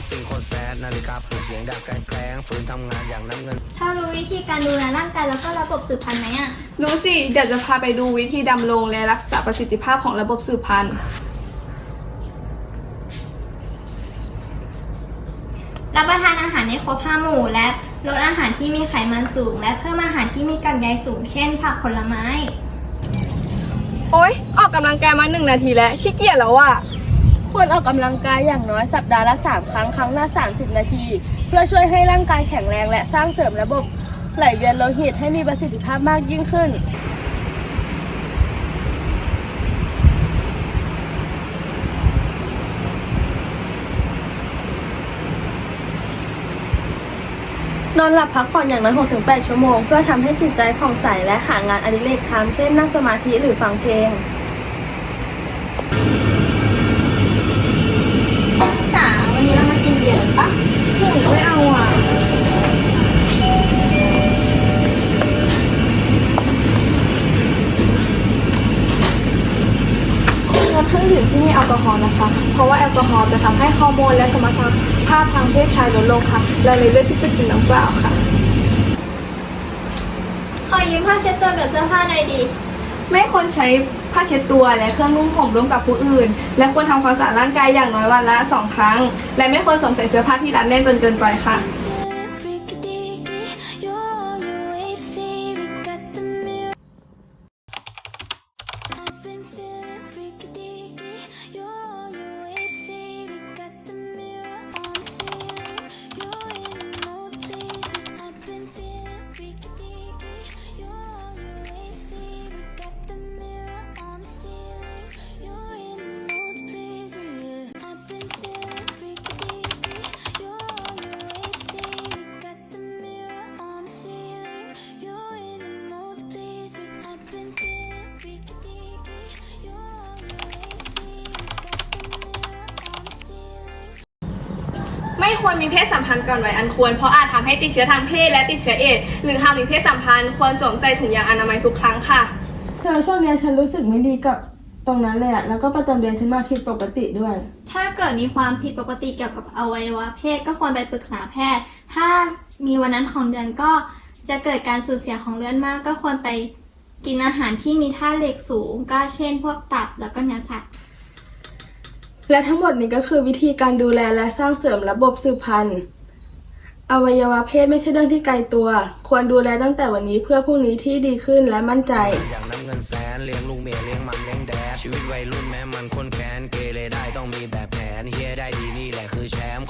ตรซิงโคตรแซดนาฬิกาปลุกเสียงดังแกล้งแกล้งฝืนทำงานอย่างน้ำเงิน ถ้ารู้วิธีการดูแลร่างกายแล้วก็ระบบสืบพันธุ์ไหมอะ รู้สิ เดี๋ยวจะพาไปดูวิธีดำรงและรักษาประสิทธิภาพของระบบสืบพันธุ์ รับประทานอาหารในครบห้าหมู่และลดอาหารที่มีไขมันสูง และเพิ่มอาหารที่มีกากใยสูง เช่น ผักผลไม้ โอ๊ย ออกกำลังกายมาหนึ่งนาทีแล้วขี้เกียจแล้วอะ ควรออกกำลังกายอย่างน้อยสัปดาห์ละ 3 ครั้ง ครั้งละ 30 นาที เพื่อช่วยให้ร่างกายแข็งแรงและสร้างเสริมระบบ ไหลเวียนโลหิตให้มีประสิทธิภาพมากยิ่งขึ้น นอนหลับพักผ่อนอย่างน้อย 6-8 ชั่วโมง เพื่อทำให้จิตใจผ่องใสและหางานอดิเรกทำเช่นนั่งสมาธิหรือฟังเพลง ดเครื่องดื่มที่มีแอลกอฮอล์นะคะ เพราะว่าแอลกอฮอล์จะทำให้ฮอร์โมนและสมรรถภาพทางเพศชายลดลงค่ะเราเลยเลือกที่จะกินน้ำเปล่าค่ะ ขอยืมผ้าเช็ดตัวกับเสื้อผ้าหน่อยดิไม่ควรใช้ผ้าเช็ดตัวและเครื่องนุ่งห่มร่วมกับผู้อื่น และควรทำความสะอาดร่างกายอย่างน้อยวันละ 2 ครั้ง และไม่ควรสวมใส่เสื้อผ้าที่รัดแน่นจนเกินไปค่ะ ควรมีเพศสัมพันธ์ก่อนวัยอันควร เพราะอาจทำให้ติดเชื้อทางเพศและติดเชื้อเอดส์หรือหากมีเพศสัมพันธ์ควรสวมใส่ถุงยางอนามัยทุกครั้งค่ะ เธอช่วงเนี้ยฉันรู้สึกไม่ดีกับตรงนั้นเลยอะแล้วก็ประจำเดือนฉันมาผิดปกติด้วย ถ้าเกิดมีความผิดปกติเกี่ยวกับอวัยวะเพศก็ควรไปปรึกษาแพทย์ ถ้ามีวันนั้นของเดือนก็จะเกิดการสูญเสียของเลือดมาก ก็ควรไปกินอาหารที่มีธาตุเหล็กสูง ก็เช่น พวกตับแล้วก็เนื้อสัตว์ และทั้งหมดนี้ก็คือวิธีการดูแลและสร้างเสริมระบบสืบพันธุ์ อวัยวะเพศไม่ใช่เรื่องที่ไกลตัว ควรดูแลตั้งแต่วันนี้เพื่อพรุ่งนี้ที่ดีขึ้นและมั่นใจ อย่างน้ำเงินแสนเลี้ยงลูกเมียเลี้ยงมันเลี้ยงแดดชีวิตวัยรุ่นแม้มันคนแค้นเกเรได้ต้องมีแบบแผนเฮียได้ดีนี่แหละคือแชมป์